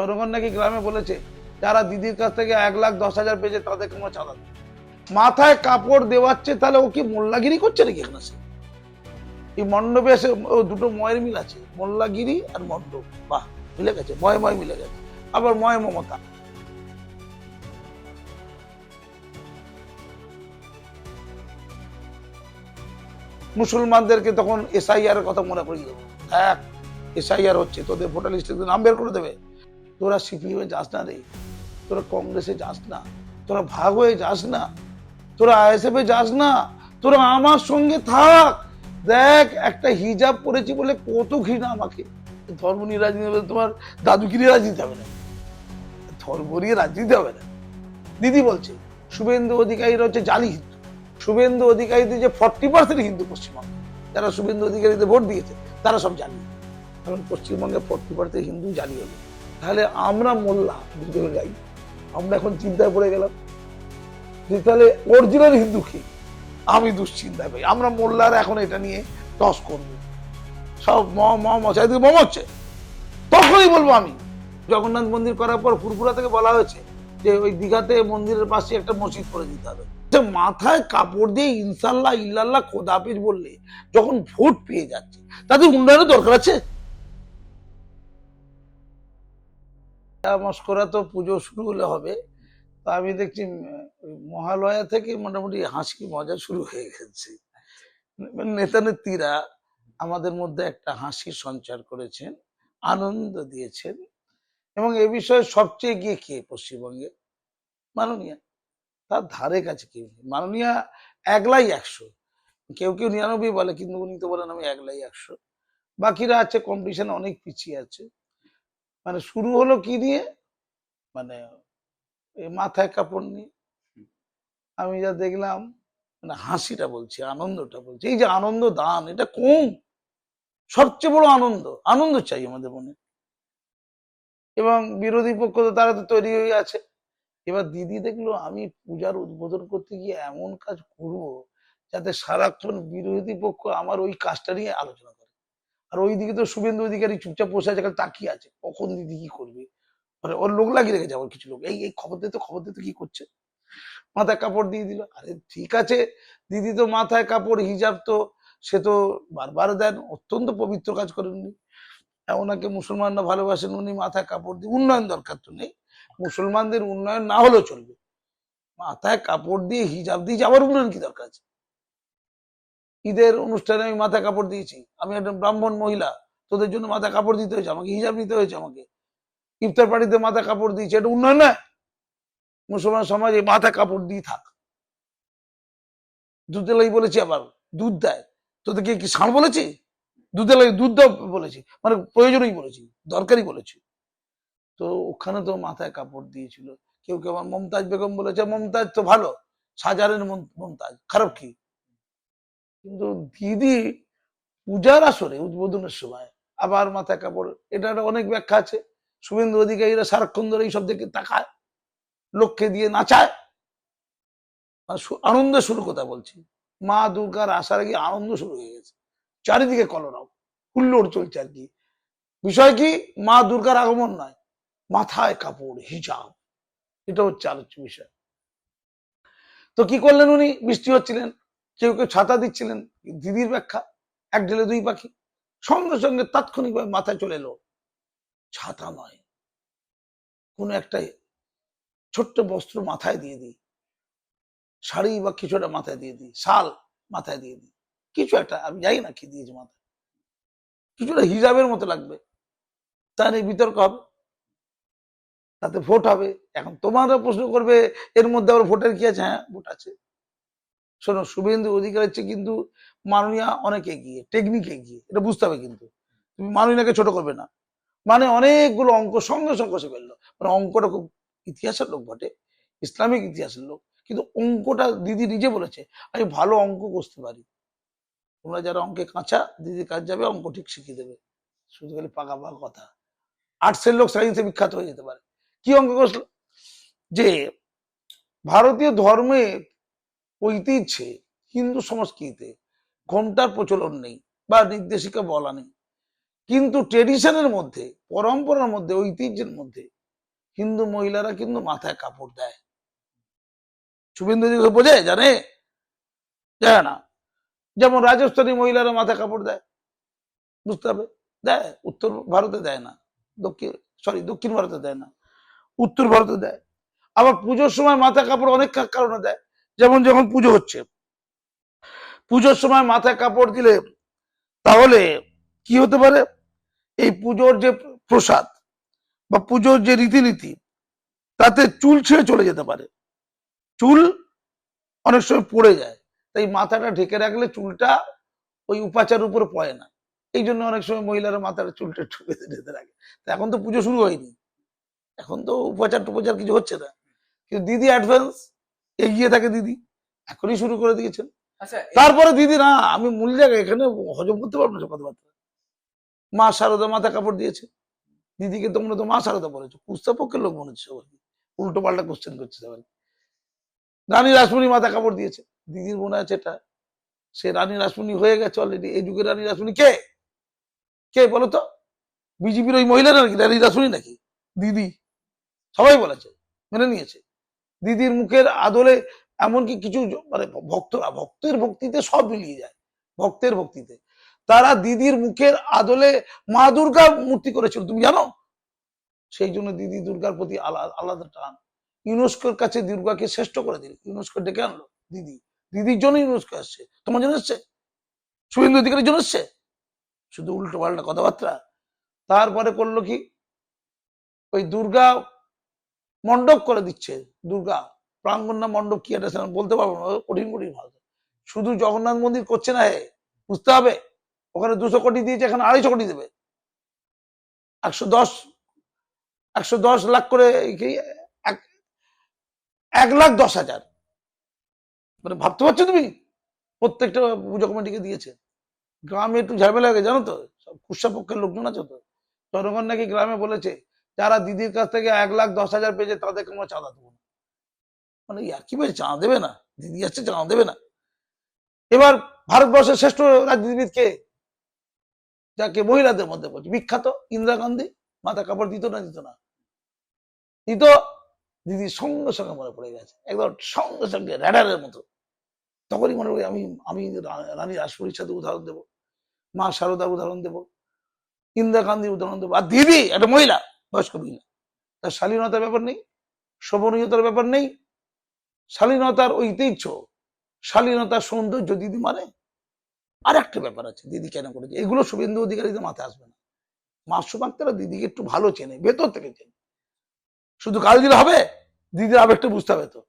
জনগণ নাকি গ্রামে বলেছে, যারা দিদির কাছ থেকে এক লাখ দশ হাজার পেয়েছে তাদেরকে আমরা চাঁদা। মাথায় কাপড় দেওয়াচ্ছে, তাহলে ও কি মোল্লাগিরি করছে নাকি এখানে সে এই মণ্ডপে এসে ও দুটো ময়ের মিল আছে, মোল্লাগিরি আর মণ্ডপ। বাহ, মিলে গেছে, ময় ময় মিলে গেছে। আবার ময় মমতা। মুসলমানদেরকে তখন এসআইআর কথা মনে করিয়ে দেবো। এক এসআইআর হচ্ছে, তোদের ভোটার লিস্টে নাম বের করে দেবে তোরা সিপিএমে যাস না রে তোরা কংগ্রেসে যাস না তোরা ভাগ হয়ে যাস না তোরা আইএসএফ এ যাস না তোরা আমার সঙ্গে থাক। দেখ একটা হিজাব পরেছি বলে কত ঘৃণা আমাকে। ধর্ম নিয়ে রাজনীতি হবে, তোমার দাদুগিরি রাজনীতি হবে না। ধর্ম নিয়ে রাজনীতি হবে না। দিদি বলছে শুভেন্দু অধিকারীরা হচ্ছে জালি হিন্দু। শুভেন্দু অধিকারীদের যে ফর্টি পার্সেন্ট হিন্দু পশ্চিমবঙ্গে যারা শুভেন্দু অধিকারীদের ভোট দিয়েছে তারা সব জানি কারণ পশ্চিমবঙ্গে ফর্টি পার্সেন্ট হিন্দু জালি হলো তাহলে আমরা মোল্লা দুজনে যাই আমরা এখন চিন্তায় পড়ে গেলাম যে তাহলে অরিজিনাল হিন্দু কি? আমি দুশ্চিন্তায় ভাই আমরা মোল্লার এখন এটা নিয়ে টস করব। সব ম ম মশাই দিকে মম হচ্ছে। তখনই বলব আমি, জগন্নাথ মন্দির করার পর ফুরফুরা থেকে বলা হয়েছে যে ওই দীঘাতে মন্দিরের পাশে একটা মসজিদ করে দিতে হবে। মাথায় কাপড় দিয়ে ইনশাল্লাহ ইল্লাল্লাহ খোদাফিজ বললে যখন ভোট পেয়ে যাচ্ছে তাদের উন্নয়নের দরকার আছে? মস্করা তো পুজো শুরু হলে হবে। তা আমি দেখছি মহালয়া থেকে মোটামুটি হাসি মজা শুরু হয়ে গেছে। নেতা নেত্রীরা আমাদের মধ্যে একটা হাসির সঞ্চার করেছেন, আনন্দ দিয়েছেন এবং এ বিষয়ে সবচেয়ে গিয়ে কে পশ্চিমবঙ্গে? মাননীয়া। তার ধারে কাছে কেউ মাননীয়া একলাই একশো। কেউ কেউ নিরানব্বই বলে, কিন্তু উনি তো বলেন আমি একলাই একশো। বাকিরা আছে কম্পিটিশন অনেক পিছিয়ে আছে। মানে শুরু হলো কি দিয়ে? মানে মাথায় কাপড় নিয়ে। আমি যা দেখলাম মানে হাসিটা বলছি আনন্দটা বলছি। এই যে আনন্দ দান এটা কম সবচেয়ে বড় আনন্দ আনন্দ চাই আমাদের মনে। এবং বিরোধী পক্ষ তো তারা তো তৈরি হয়ে আছে। এবার দিদি দেখল আমি পূজার উদ্বোধন করতে গিয়ে এমন কাজ করব যাতে সারাক্ষণ বিরোধী পক্ষ আমার ওই কাজটা নিয়ে আলোচনা আর ওইদিকে তো শুভেন্দু অধিকারী চুপচাপ বসে আছে তাকিয়ে আছে। কখন দিদি কি করবে? মানে ওর লোক লাগিয়ে রেখেছে আবার কিছু লোক। এই এই খবর দিতে খবর দিতে কি করছে? মাথায় কাপড় দিয়ে দিল। আরে ঠিক আছে, দিদি তো মাথায় কাপড়, হিজাব তো, সে তো বারবার দেন, অত্যন্ত পবিত্র কাজ করেন উনি। ওনাকে মুসলমানরা ভালোবাসেন, উনি মাথায় কাপড় দিয়ে, উন্নয়ন দরকার তো নেই। মুসলমানদের উন্নয়ন না হলেও চলবে। মাথায় কাপড় দিয়ে, হিজাব দিয়ে আবার উন্নয়ন কি দরকার আছে? ঈদের অনুষ্ঠানে আমি মাথায় কাপড় দিয়েছি। আমি একটা ব্রাহ্মণ মহিলা, তোদের জন্য মাথায় কাপড় দিতে হয়েছে, আমাকে হিজাব নিতে হয়েছে আমাকে। ইফতার পার্টিতে মাথায় কাপড় দিয়েছে, এটা উন্নয়ন না মুসলমান সমাজে মাথায় কাপড় দিয়ে থাক। দুধেলাই বলেছি আবার, দুধ দেয়। তোদেরকে কি ষাঁড় বলেছি? দুধেলাই দুধ দাও বলেছি। মানে প্রয়োজনই বলেছি, দরকারই বলেছি। তো ওখানে তো মাথায় কাপড় দিয়েছিল। কেউ কেউ আবার মমতাজ বেগম বলেছে, মমতাজ তো ভালো, সাজারের মম- মমতাজ, খারাপ কি? কিন্তু দিদি পূজার আসরে উদ্বোধনের সময় আবার মাথায় কাপড় এটা একটা অনেক ব্যাখ্যা আছে। শুভেন্দু অধিকারীরা সারাক্ষণ ধরে এইসব দিকে তাকায় লোককে দিয়ে নাচায়। আনন্দ শুরু কথা বলছি। মা দুর্গার আসার আগে আনন্দ শুরু হয়ে গেছে। চারিদিকে কলরব, হুল্লোড় চলছে আর কি। বিষয় কি? মা দুর্গার আগমন নয়, মাথায় কাপড়, হিজাব। এটা হচ্ছে আলোচ্য বিষয়। তো কি করলেন উনি? বৃষ্টি হচ্ছিলেন। কেউ কেউ ছাতা দিচ্ছিলেন, দিদির ব্যাখ্যা, এক ঢেলে দুই পাখি, সঙ্গে সঙ্গে তাৎক্ষণিকভাবে মাথায় চলে এলো, ছাতা নয়। কোনো একটা ছোট্ট বস্ত্র মাথায় দিয়ে দিই, শাড়ি বা কিছু একটা মাথায় দিয়ে দিই, শাল মাথায় দিয়ে দিই, কিছু একটা, আমি জানি না কি দিয়েছে মাথায়। কিছুটা হিজাবের মতো লাগবে। তার এই বিতর্ক হবে, তাতে ভোট হবে। এখন তোমারও প্রশ্ন করবে, এর মধ্যে আবার ভোটের কি আছে? হ্যাঁ ভোট আছে। শোনো, শুভেন্দু অধিকার হচ্ছে কিন্তু মাননীয়া অনেক এগিয়ে টেকনিক এগিয়ে, এটা বুঝতে হবে কিন্তু। তুমি মাননীয়াকে ছোট করবে না। মানে অনেকগুলো অঙ্ক সঙ্গে সঙ্গে কষে ফেলল। মানে অঙ্কটা খুব ইতিহাসের লোক বটে, ইসলামিক ইতিহাসের লোক। কিন্তু অঙ্কটা দিদি নিজে বলেছে, আমি ভালো অঙ্ক কষতে পারি। তোমরা যারা অঙ্কে কাঁচা, দিদির কাজ যাবে, অঙ্ক ঠিক শিখিয়ে দেবে। শুধু খালি পাকা পাকা কথা। আর্টসের লোক সায়েন্সে বিখ্যাত হয়ে যেতে পারে। কি অঙ্ক কষল? যে ভারতীয় ধর্মে ঐতিহ্যে, হিন্দু সংস্কৃতিতে ঘণ্টার প্রচলন নেই বা নির্দেশিকা বলা নেই। কিন্তু ট্রেডিশনের মধ্যে, পরম্পরার মধ্যে, ঐতিহ্যের মধ্যে হিন্দু মহিলারা কিন্তু মাথায় কাপড় দেয়। শুভেন্দু অধিকারী বোঝে? জানে? জানে না। যেমন রাজস্থানী মহিলারা মাথায় কাপড় দেয়। বুঝতে হবে দেয়। উত্তর ভারতে দেয় না। দক্ষিণ সরি দক্ষিণ ভারতে দেয় না। উত্তর ভারতে দেয়। আবার পুজোর সময় মাথা কাপড় অনেক কারণে দেয়। যেমন যখন পুজো হচ্ছে। পুজোর সময় মাথায় কাপড় দিলে তাহলে কি হতে পারে? এই পুজোর যে প্রসাদ বা পুজোর যে রীতিনীতি, তাতে চুল ছিঁড়ে চলে যেতে পারে। চুল অনেক সময় পড়ে যায়, তাই মাথাটা ঢেকে রাখলে চুলটা ওই উপাচার উপরে পড়ে না। এই জন্য অনেক সময় মহিলারা মাথার চুলটা বেঁধে ঢেকে রাখে। এখন তো পুজো শুরু হয়নি। এখন তো উপাচার টুপাচার কিছু হচ্ছে না। কিন্তু দিদি অ্যাডভান্স এগিয়ে থাকে দিদি। এখনই শুরু করে দিয়েছেন। আচ্ছা তারপরে দিদি না আমি মূল জায়গায় এখানে হজম করতে পারব না কথাবার্তা মা শারদা মাথা কাপড় দিয়েছে। দিদিকে তোমরা তো মা শারদা বলেছ। কুস্তা পক্ষের লোক মনে হচ্ছে সবাই উল্টো পাল্টা কোশ্চেন করছে সবাই। রানী রাসমণি মাথা কাপড় দিয়েছে। দিদির মনে আছে এটা। সে রানী রাসমণি হয়ে গেছে অলরেডি এই যুগে রানী রাসমণি কে? কে বলো তো? বিজেপির ওই মহিলা নাকি? রানী রাসমণি নাকি? দিদি। সবাই বলেছে। মেনে নিয়েছে। দিদির মুখের আদলে এমনকি কিছু মানে ভক্তরা ভক্তের ভক্তিতে সব মিলিয়ে যায়, ভক্তের ভক্তিতে। তারা দিদির মুখের আদলে মা দুর্গা মূর্তি করেছিল, তুমি জানো? সেই জন্য দিদি দুর্গার প্রতি আলা- আলাদা টান। ইউনেস্কোর কাছে দুর্গাকে শ্রেষ্ঠ করে দিল। ইউনেস্কো ডেকে আনলো দিদি। দিদির জন্য ইউনেস্কো আসছে। তোমার জন্য এসছে? শুভেন্দু অধিকারীর জন্য এসছে? শুধু উল্টো পাল্টা কথাবার্তা? তারপরে করল কি? ওই দুর্গা মণ্ডপ করে দিচ্ছে দুর্গা। প্রাঙ্গণ না মণ্ডপ কি এটা সেটা বলতে পারব না, কঠিন কঠিন ভাষা। শুধু জগন্নাথ মন্দির করছে না হে, বুঝতে হবে? ওখানে দুশো কোটি দিয়েছে, এখানে আড়াইশো কোটি দেবে। একশো দশ একশো দশ লাখ করে এক- লাখ দশ হাজার। মানে ভাবতে পারছ তুমি? প্রত্যেকটা পুজো কমিটিকে দিয়েছে। গ্রামে একটু ঝামেলা লাগে জানো তো? সব কুৎসা পক্ষের লোকজন আছে তো? জনগণ নাকি গ্রামে বলেছে যারা দিদির কাছ থেকে এক লাখ দশ হাজার পেয়েছে, তাদেরকে আমরা চাঁদা দেবো না। মানে কি বলছে, চাঁদা দেবে না? দিদি আসছে, চাঁদা দেবে না। এবার ভারতবর্ষের শ্রেষ্ঠ রাজনীতিবিদ কে যাকে মহিলাদের মধ্যে বলছে, বিখ্যাত ইন্দিরা গান্ধী, মাথা কাপড় দিত না দিত না। দিত দিদি সঙ্গে সঙ্গে মনে পড়ে গেছে, একদম সঙ্গে সঙ্গে র্যাডারের মতো। তখনই মনে করি আমি আমি রানী রাসমণির সাথে উদাহরণ দেবো, মা শারদার উদাহরণ দেবো, ইন্দিরা গান্ধীর উদাহরণ দেবো, আর দিদি একটা মহিলা। বয়স্ক মহিলা। তার শালীনতার ব্যাপার নেই, শোভনীয়তার ব্যাপার নেই, শালীনতার ঐতিহ্য, শালীনতার সৌন্দর্য দিদি মানে? আর একটা ব্যাপার আছে, দিদি কেন করেছে? এগুলো শুভেন্দু অধিকারীদের মাথায় আসবে না। মাসু বাক্তারা দিদিকে একটু ভালো চেনে, ভেতর থেকে চেনে। শুধু কাল দিলে হবে? দিদির আবেগটা বুঝতে হবে তো।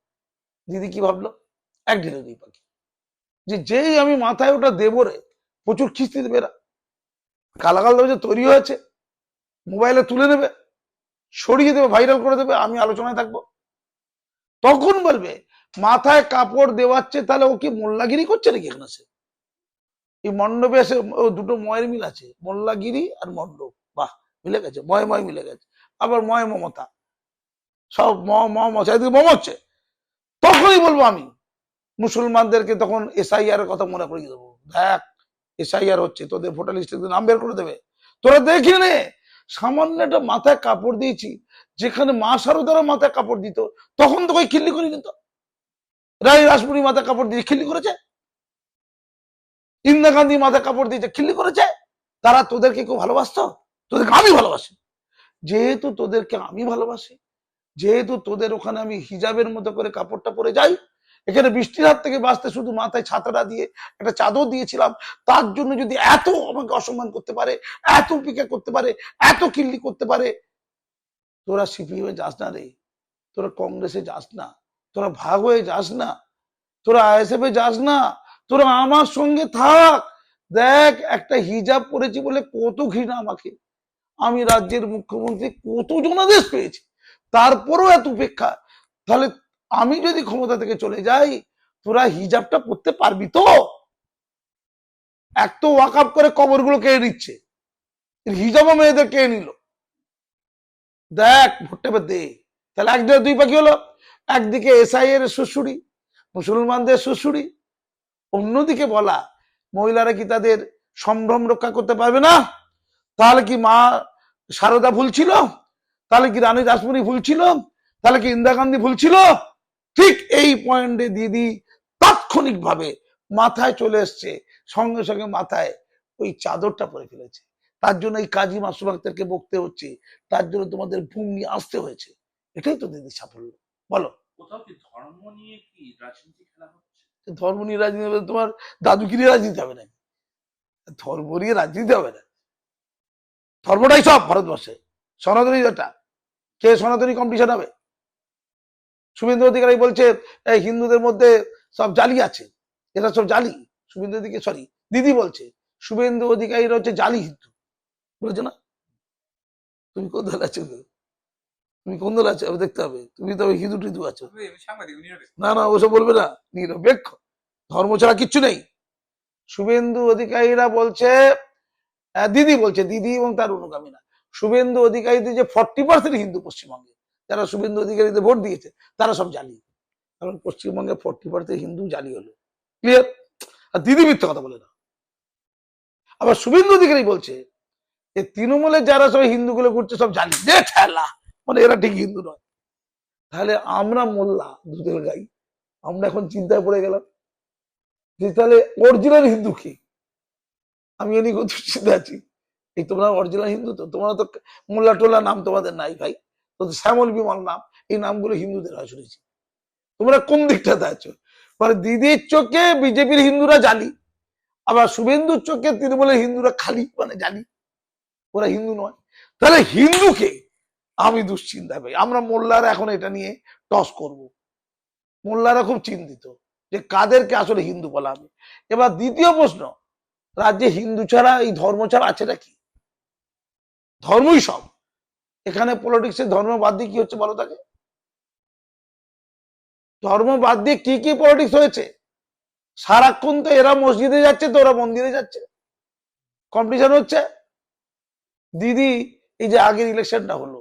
দিদি কি ভাবলো? এক ঢিলে দুই পাখি। যে যেই আমি মাথায় ওটা দেবো রে, প্রচুর কিস্তি দেবে এরা। গালাগাল দেবে যে তৈরি হয়েছে, মোবাইলে তুলে নেবে। সরিয়ে দেবে ভাইরাল করে দেবে, আমি আলোচনায় থাকব। তখন বলবে, মাথায় কাপড় দেওয়াচ্ছে, তাহলে ও কি মোল্লাগিরি করছে নাকি এখানে সে এই মণ্ডপে এসে ও দুটো ময়ের মিল আছে, মোল্লাগিরি আর মণ্ডপ। বাহ, মিলে গেছে, ময় ময় মিলে গেছে। আবার ময় মমতা। সব ম মম হচ্ছে তখনই বলব আমি, মুসলমানদেরকে তখন এসআইআর কথা মনে করিয়ে দেবো। দেখ এসআইআর হচ্ছে, তোদের ভোটার লিস্টে নাম বের করে দেবে। তোরা দেখি নে সামান্য একটা মাথায় কাপড় দিয়েছি, যেখানে মা শারদারা মাথায় কাপড় দিত, তখন তো খিল্লি করি নিত রানী রাসমণি মাথায় কাপড় দিয়ে খিল্লি করেছে? ইন্দিরা গান্ধী মাথায় কাপড় দিয়েছে খিল্লি করেছে? তারা তোদেরকে কেউ ভালোবাসতো? তোদেরকে আমি ভালোবাসি। যেহেতু তোদেরকে আমি ভালোবাসি, যেহেতু তোদের ওখানে আমি হিজাবের মতো করে কাপড়টা পরে যাই এখানে বৃষ্টির হাত থেকে বাঁচতে শুধু মাথায় ছাতাটা দিয়ে একটা চাদর দিয়েছিলাম, তার জন্য যদি এত আমাকে অসম্মান করতে পারে, এত পিকা করতে পারে, এত কিল্লি করতে পারে, তোরা সিপিএমে যাস না রে, তোরা কংগ্রেসে যাস না, তোরা ভাগ হয়ে যাস না, তোরা আইএসএফ এ যাস না, তোরা আমার সঙ্গে থাক। দেখ, একটা হিজাব পরেছি বলে কত ঘৃণা আমাকে। আমি রাজ্যের মুখ্যমন্ত্রী কত জনাদেশ পেয়েছি, তারপরও এত উপেক্ষা। তাহলে আমি যদি ক্ষমতা থেকে চলে যাই, তোরা হিজাবটা পরতে পারবি তো? এক তো ওয়াকআপ করে কবরগুলো কেড়ে নিচ্ছে। হিজাবও মেয়েদের কে নিল। দেখ, ভোটটা দে। তাহলে একদিকে দুই পাখি হলো। একদিকে এসআই এর শ্বশুরি, মুসলমানদের শ্বশুরি। অন্যদিকে বলা, মহিলারা কি তাদের সম্ভ্রম রক্ষা করতে পারবে না? তাহলে কি মা সারদা ভুল ছিল? তাহলে কি রানী রাসমণি ভুল ছিল? তাহলে কি ইন্দিরা গান্ধী ভুল ছিল? ঠিক এই পয়েন্টে দিদি তাৎক্ষণিক ভাবে মাথায় চলে এসছে সঙ্গে সঙ্গে মাথায় ওই চাদরটা পরে ফেলেছে। তার জন্য এই কাজী মাসুম আক্তারকে বকতে হচ্ছে তার জন্য তোমাদের ভূম নিয়ে আসতে হয়েছে। এটাই তো দিদির সাফল্য। বলো। ধর্ম নিয়ে কি রাজনীতি খেলা হচ্ছে? ধর্ম নিয়ে রাজনীতি হবে তোমার নিয়ে রাজনীতি হবে না ধর্ম নিয়ে রাজনীতি হবে না। ধর্মটাই সব ভারতবর্ষে। সনাতনী যেটা। কে সনাতনী কম্পিটিশন হবে? শুভেন্দু অধিকারী বলছে এই হিন্দুদের মধ্যে সব জালি আছে। এরা সব জালি। শুভেন্দু অধিকারী সরি দিদি বলছে শুভেন্দু অধিকারীরা হচ্ছে জালি হিন্দু। বলেছে না? তুমি কোন দল আছো? তুমি কোন দল আছো? দেখতে হবে। তুমি তো হিন্দু টিন্দু আছো। না না ওসব বলবে না। নিরপেক্ষ। ধর্ম ছাড়া কিচ্ছু নেই। শুভেন্দু অধিকারীরা বলছে দিদি বলছে দিদি এবং তার অনুগামীরা। শুভেন্দু অধিকারীদের যে ফর্টি পার্সেন্ট হিন্দু পশ্চিমবঙ্গে যারা শুভেন্দু অধিকারীদের ভোট দিয়েছে, তারা সব জালি কারণ পশ্চিমবঙ্গে ফর্টি পার্সেন্ট হিন্দু জালি হলো। ক্লিয়ার আর দিদি মিথ্যা কথা বলে না। আবার শুভেন্দু অধিকারী বলছে যে তৃণমূলের যারা সব হিন্দুগুলো করছে সব জালি যে ঠেলা! মানে এরা ঠিক হিন্দু নয়। তাহলে আমরা মোল্লা, দুধের গাই, আমরা এখন চিন্তায় পড়ে গেলাম যে তাহলে অরিজিনাল হিন্দু কি? আমি এনি কত চিন্তা আছি। এই তোমরা অরিজিনাল হিন্দু তো? তোমরা তো মোল্লা টোল্লা নাম তোমাদের নাই ভাই। শ্যামল বিমল নাম, এই নামগুলো হিন্দুদের হয় শুনেছি। তোমরা কোন দিকটাতে আছো? মানে দিদির চোখে বিজেপির হিন্দুরা জালি, আবার শুভেন্দুর চোখে তৃণমূলের হিন্দুরা খালি মানে জালি। ওরা হিন্দু নয়। তাহলে হিন্দুকে আমি দুশ্চিন্তা ভাই আমরা মোল্লারা এখন এটা নিয়ে টস করব। মোল্লারা খুব চিন্তিত যে কাদেরকে আসলে হিন্দু বলা হবে। এবার দ্বিতীয় প্রশ্ন, রাজ্যে হিন্দু ছাড়া এই ধর্ম ছাড়া আছে নাকি? ধর্মই সব। এখানে পলিটিক্সের ধর্ম বাদ দিয়ে কি হচ্ছে বলো তাকে? ধর্ম বাদ দিয়ে কি কি পলিটিক্স হয়েছে? সারাক্ষণ তো এরা মসজিদে যাচ্ছে তো ওরা মন্দিরে যাচ্ছে। কম্পিটিশন হচ্ছে। দিদি, এই যে আগের ইলেকশনটা হলো,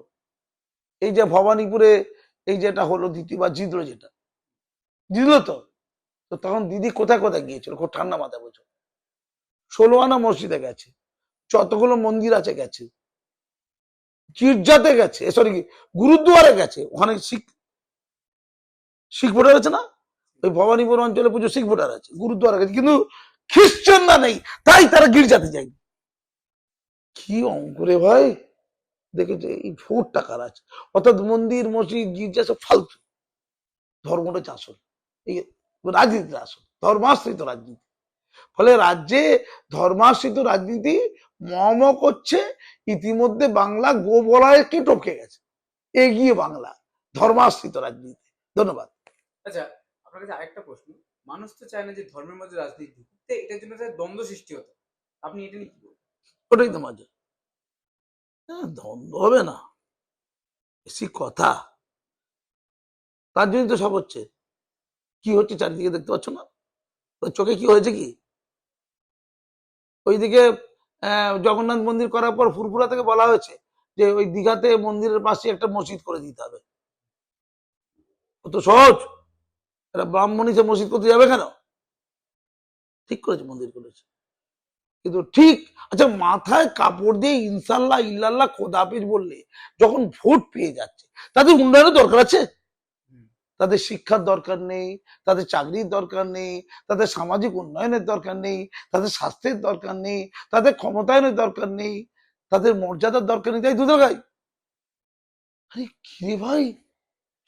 এই যে ভবানীপুরে এই যেটা হলো দ্বিতীয়বার জিতলো যেটা, জিতলো তো? তো তখন দিদি কোথায় কোথায় গিয়েছিল? খুব ঠান্ডা মাথায় বলছো। ষোলো আনা মসজিদে গেছে, যতগুলো মন্দির আছে গেছে গির্জাতে গেছে সরি গুরুদুয়ারে গেছে। ওখানে শিখ শিখ ভোটার আছে না? ওই ভবানীপুর অঞ্চলে পুজো শিখ ভোটার আছে, গুরুদুয়ারে গেছে। কিন্তু খ্রিস্টানরা নেই, তাই তারা গির্জাতে যায়নি। কি অঙ্ক রে ভাই? দেখেছে, এই ভোট টাকার আছে? অর্থাৎ মন্দির, মসজিদ, গির্জা সব ফালতু। ধর্মটা হচ্ছে আসল এই রাজনীতি আসল, ধর্মাশ্রিত রাজনীতি। ফলে রাজ্যে ধর্মাশ্রিত রাজনীতি মম করছে ইতিমধ্যে বাংলা গো বলায়কে টপকে গেছে? এগিয়ে বাংলা ধর্মাশ্রিত রাজনীতি। ধন্যবাদ। আচ্ছা আপনার কাছে আরেকটা প্রশ্ন। মানুষ তো চায় না যে ধর্মের মধ্যে রাজনীতি এটার জন্য দ্বন্দ্ব সৃষ্টি হতো। আপনি এটা নিয়ে কি বলবেন? ওটাই তো মজা। হ্যাঁ দ্বন্দ্ব হবে না। বেশি কথা। তার জন্যই তো সব হচ্ছে। কি হচ্ছে চারিদিকে দেখতে পাচ্ছ না? তোর চোখে কি হয়েছে কি? ওইদিকে জগন্নাথ মন্দির করার পর ফুরফুরা থেকে বলা হয়েছে যে ওই দীঘাতে মন্দিরের পাশে একটা মসজিদ করে দিতে হবে। কত সহজ? একটা ব্রাহ্মণী সে মসজিদ করতে যাবে কেন? ঠিক করেছে, মন্দির করেছে। কিন্তু ঠিক আচ্ছা মাথায় কাপড় দিয়ে ইনশাল্লাহ ইল্লাল্লাহ খোদাফিজ বললে যখন ভোট পেয়ে যাচ্ছে, তাদের উন্নয়নের দরকার আছে। তাদের শিক্ষার দরকার নেই, তাদের চাকরির দরকার নেই, তাদের সামাজিক উন্নয়নের দরকার নেই, তাদের স্বাস্থ্যের দরকার নেই, তাদের ক্ষমতায়নের দরকার নেই, তাদের মর্যাদার দরকার নেই। তাই দুধের গাই আরে কিরে ভাই?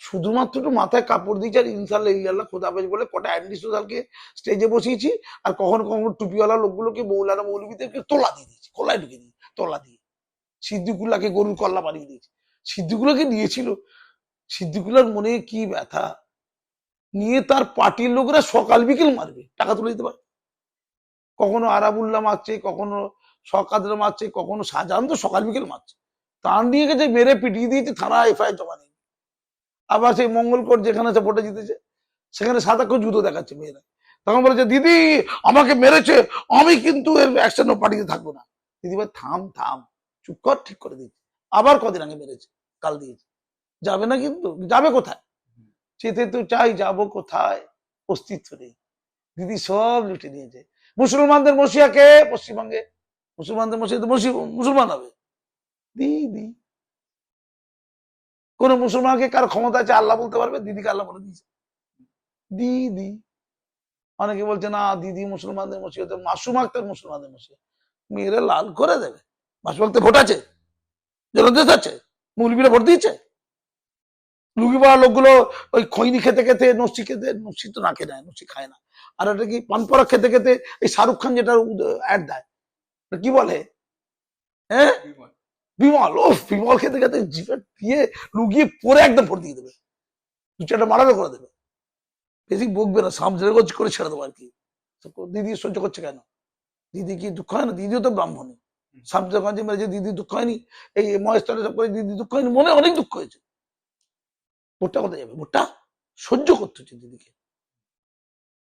শুধুমাত্র একটু মাথায় কাপড় দিয়েছে আর ইনশাল্লাহ ইল্লাল্লাহ খোদাফেজ বলে কটা অ্যান্ডি সোজালকে স্টেজে বসিয়েছি আর কখনো কখনো টুপিওয়ালা লোকগুলোকে মৌলানা মৌলবীদেরকে তোলা দিয়ে দিয়েছি, খোলায় ঢুকে দিয়েছি, তোলা দিয়ে। সিদ্দিকুল্লাহকে গরুর কল্লা বানিয়ে দিয়েছি। সিদ্দিকুল্লাহকে নিয়েছিল সিদ্দিকুল্লার মনে কি ব্যথা? নিয়ে তার পার্টির লোকরা সকাল বিকেল মারবে, টাকা তুলে দিতে পারে। কখনো আরাবুল্লাহ মারছে, কখনো সকাদরা মারছে, কখনো শাহজাহান তো সকাল বিকেল মারছে। তার নিয়ে গেছে, মেরে পিটিয়ে দিয়েছে থানা এফআইআর জমা নেই আবার সেই মঙ্গলকোট যেখানে সে ভোটে জিতেছে, সেখানে সাদাক্ষণ জুতো দেখাচ্ছে মেয়েরা। তখন বলেছে দিদি, আমাকে মেরেছে, আমি কিন্তু এর অ্যাকশন পার্টিতে থাকব না। দিদি ভাই, থাম থাম, চুপ কর, ঠিক করে দিচ্ছি আবার কদিন আগে মেরেছে, কাল দিয়েছে। যাবে না কিন্তু, যাবে কোথায়? যেতে তো চাই যাব কোথায়? অস্তিত্ব নেই। দিদি সব লুটে নিয়েছে মুসলমানদের মসিয়াকে পশ্চিমবঙ্গে। মুসলমানদের মসজিদ মুসলমান হবে। দি দি কোন মুসলমানকে কার ক্ষমতা আছে আল্লাহ বলতে পারবে? দিদিকে আল্লাহ বলে দিয়েছে। দিদি। অনেকে বলছে, না, দিদি মুসলমানদের মসজিদ মাসুম আক্তার মুসলমানদের মসিয়া মেয়েরা লাল করে দেবে। মাসুম আক্তার ভোট আছে। জনদেশ আছে। মুরগিরা ভোট দিয়েছে। লুগি পাড়া লোকগুলো ওই খৈনি খেতে খেতে নসি খেতে নসি তো নাকে নেয় নসি খায় না। আর এটা কি পানপরা খেতে খেতে এই শাহরুখ খান যেটা অ্যাড দেয় কি বলে? হ্যাঁ? বিমল। ও বিমল খেতে খেতে জিভে দিয়ে লুকিয়ে পরে একদম ভোট দিয়ে দেবে। দু চারটা মারানো করে দেবে। বেশি বকবে না সামনে করে ছেড়ে দেবো আর কি। দিদি সহ্য করছে কেন? দিদি কি দুঃখ হয় না? দিদিও তো ব্রাহ্মণী। সামজগঞ্জে মেরেছে দিদি দুঃখ হয়নি এই মহেশতলে সব করে দিদি দুঃখ হয়নি মনে অনেক দুঃখ হয়েছে। ভোটটা কোথায় যাবে? ভোটটা সহ্য করতে হচ্ছে দিদিকে।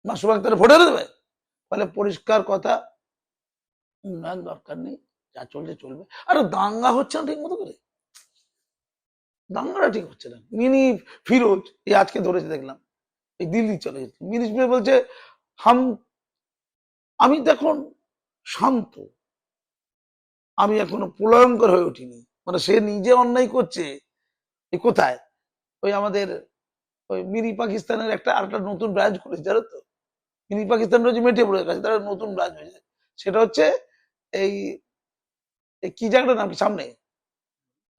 মাসুম আক্তার ভোটে দেবে? ফলে পরিষ্কার কথা, উন্নয়ন দরকার নেই, যা চলছে চলবে। আর দাঙ্গা হচ্ছে না ঠিক মতো করে? দাঙ্গাটা ঠিক হচ্ছে না। মিনি ফিরোজ, এই আজকে ধরেছে দেখলাম, এই দিল্লি চলে গেছে। মিনি ফিরোজ বলছে, হাম, আমি দেখুন শান্ত। আমি এখনও প্রলয়ঙ্কর হয়ে উঠিনি। মানে সে নিজে অন্যায় করছে, এ কোথায়? ওই আমাদের ওই মিনি পাকিস্তানের একটা আরেকটা নতুন ব্রাঞ্চ করেছে জানো তো? মিনি পাকিস্তান রয়েছে মেটিয়াপুরের কাছে তারা নতুন ব্রাঞ্চ হয়েছে। সেটা হচ্ছে এই কি জায়গাটার নাম সামনে?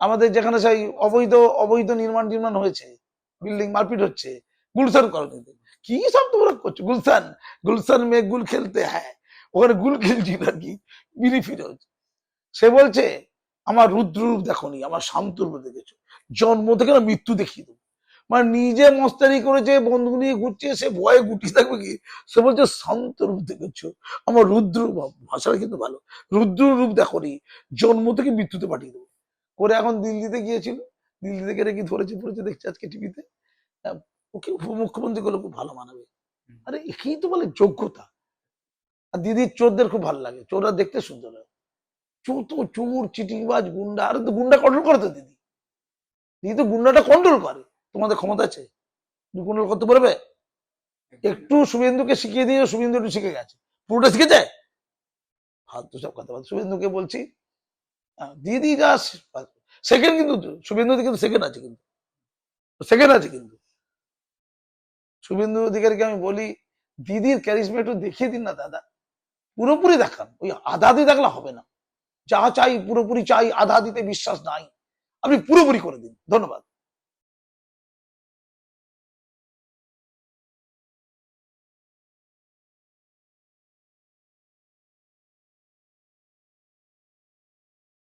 আমাদের যেখানে সেই অবৈধ অবৈধ নির্মাণ নির্মাণ হয়েছে বিল্ডিং মারপিট হচ্ছে, গুলশান কলোনিতে। কি সব তোমরা করছ? গুলশান গুলশান মে গুল খেলতে হ্যাঁ। ওখানে গুল খেলছি নাকি? মিনি ফিরোজ। সে বলছে, আমার রুদ্ররূপ দেখনি, আমার শান্ত রূপ দেখেছ। জন্ম থেকে না মৃত্যু দেখিয়ে দেবো। মানে নিজে মস্তানি করেছে বন্ধু নিয়ে ঘুরছে সে ভয়ে গুটি থাকবে কি? সে বলছে শান্ত রূপ দেখেছ। আমার রুদ্র ভাষাটা কিন্তু ভালো। রুদ্র রূপ দেখনি জন্ম থেকে মৃত্যুতে পাঠিয়ে দেবো। করে এখন দিল্লিতে গিয়েছিল। দিল্লি থেকে নাকি ধরেছে পড়েছে দেখছে আজকে টিভিতে ওকে উপমুখ্যমন্ত্রী গুলো খুব ভালো মানাবে। আরে একেই তো বলে যোগ্যতা। আর দিদির চোরদের খুব ভালো লাগে। চোররা দেখতে সুন্দর হয়। চোর তো চোর চিটিংবাজ গুন্ডা আরে তো গুন্ডা কন্ট্রোল করে তো দিদি। দিদি তো গুন্ডাটা কন্ট্রোল করে, তোমাদের ক্ষমতা আছে, তুমি কন্ট্রোল করতে পারবে? একটু শুভেন্দুকে শিখিয়ে দিয়ে শুভেন্দু একটু শিখে গেছে। পুরোটা শিখে যায় ফালতু সব কথা বলছে শুভেন্দুকে বলছি দিদি যা সেকেন্ড কিন্তু, শুভেন্দু কিন্তু সেকেন্ড আছে কিন্তু। সেকেন্ড আছে কিন্তু। শুভেন্দু অধিকারীকে আমি বলি, দিদির ক্যারিজমা একটু দেখিয়ে দিন না, দাদা। পুরোপুরি দেখান। ওই আধা দিয়ে দেখলে হবে না। যা চাই পুরোপুরি চাই, আধা দিতে বিশ্বাস নাই। আপনি পুরোপুরি করে দিন। ধন্যবাদ।